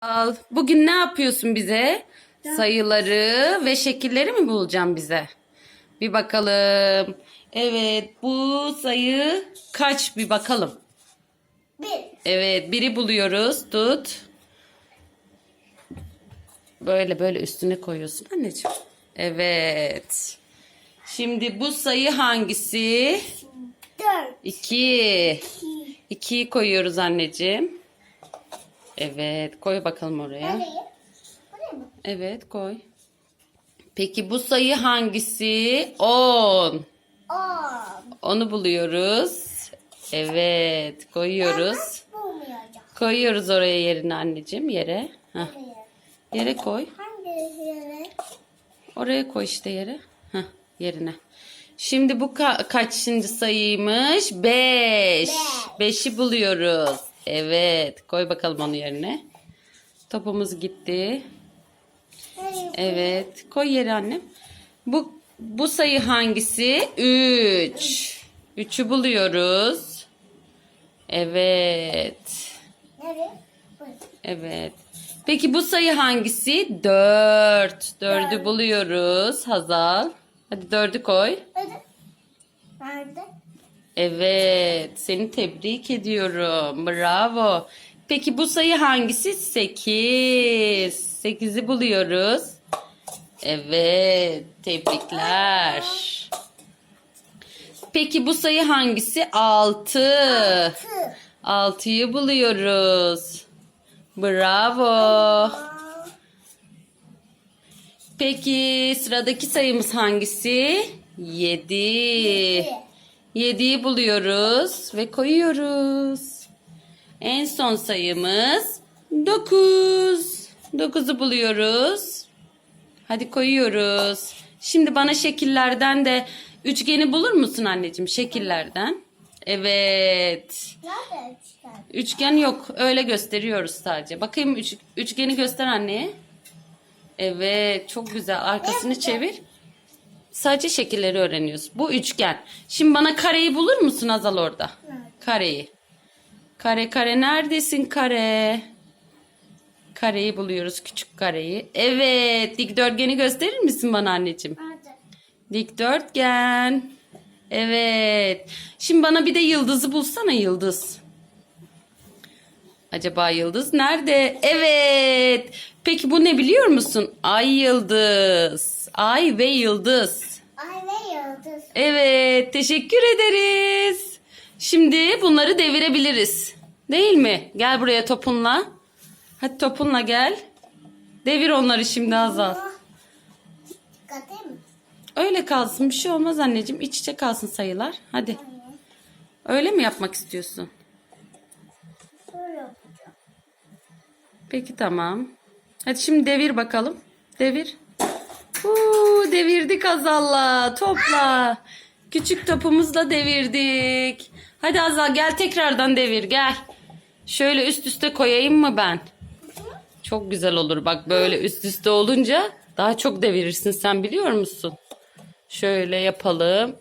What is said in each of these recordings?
Al. Bugün ne yapıyorsun bize? Sayıları ve şekilleri mi bulacaksın bize? Bir bakalım. Evet, bu sayı kaç bir bakalım. Bir. Evet, biri buluyoruz. Tut. Böyle böyle üstüne koyuyorsun anneciğim. Evet. Şimdi bu sayı hangisi? Dört. İki. İki. İkiyi koyuyoruz anneciğim. Evet, koy bakalım oraya. Nereye? Buraya mı? Evet koy. Peki bu sayı hangisi? 10. On. Onu buluyoruz. Evet koyuyoruz. Koyuyoruz oraya yerine anneciğim yere. Heh, yere koy. Hangi yere? Oraya koy işte yere. Heh, yerine. Şimdi bu ka- kaçıncı sayıymış? 5. 5'i buluyoruz. Evet koy bakalım onu yerine. Topumuz gitti. Evet. Koy yere annem. Bu bu sayı hangisi? 3. 3'ü buluyoruz. Evet. Evet. Peki bu sayı hangisi? 4. 4'ü buluyoruz. Hazal. Hadi 4'ü koy. Nerede? Evet. Seni tebrik ediyorum. Bravo. Peki bu sayı hangisi? 8. 8'i buluyoruz. Evet. Tebrikler. Peki bu sayı hangisi? 6. Tı. 6'yı buluyoruz. Bravo. Peki sıradaki sayımız hangisi? 7. 7'yi buluyoruz ve koyuyoruz. En son sayımız 9. 9'u buluyoruz. Hadi koyuyoruz. Şimdi bana şekillerden de üçgeni bulur musun anneciğim şekillerden? Evet. Üçgen yok. Öyle gösteriyoruz sadece. Bakayım üç- üçgeni göster anneye. Evet. Çok güzel. Arkasını çevir. Sadece şekilleri öğreniyoruz. Bu üçgen. Şimdi bana kareyi bulur musun Azal orada? Nerede? Kareyi. Kare kare neredesin kare? Kareyi buluyoruz. Küçük kareyi. Evet. Dikdörtgeni gösterir misin bana anneciğim? Nerede? Dikdörtgen. Evet. Şimdi bana bir de yıldızı bulsana yıldız. Acaba yıldız nerede? Evet. Peki bu ne biliyor musun? Ay yıldız. Ay ve yıldız. Ay ve yıldız. Evet. Teşekkür ederiz. Şimdi bunları devirebiliriz. Değil mi? Gel buraya topunla. Hadi topunla gel. Devir onları şimdi Azal. Öyle kalsın bir şey olmaz anneciğim. İç içe kalsın sayılar. Hadi. Öyle mi yapmak istiyorsun? Şöyle yapacağım. Peki tamam. Hadi şimdi devir bakalım. Devir. Uuu, devirdik Azal'la. Topla. Küçük topumuzla devirdik. Hadi Azal gel tekrardan devir gel. Şöyle üst üste koyayım mı ben? Çok güzel olur bak böyle üst üste olunca daha çok devirirsin sen biliyor musun? Şöyle yapalım.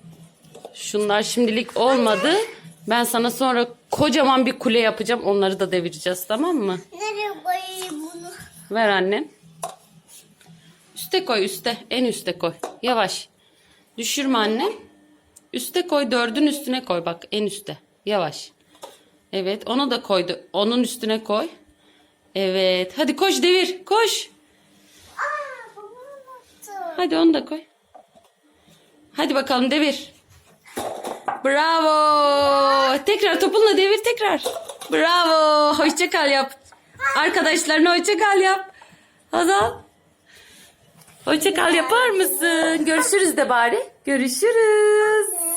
Şunlar şimdilik olmadı. Ben sana sonra kocaman bir kule yapacağım. Onları da devireceğiz tamam mı? Nereye koyayım bunu? Ver annem. Üste koy üste. En üste koy. Yavaş. Düşürme annem. Üste koy. Dördün üstüne koy. Bak en üste. Yavaş. Evet onu da koydu. Onun üstüne koy. Evet. Hadi koş devir. Koş. Aa. Hadi onu da koy. Hadi bakalım devir. Bravo. Tekrar topunla devir tekrar. Bravo. Hoşça kal yap. Arkadaşlarına hoşça kal yap. Hazal. Hoşça kal yapar mısın? Görüşürüz de bari. Görüşürüz.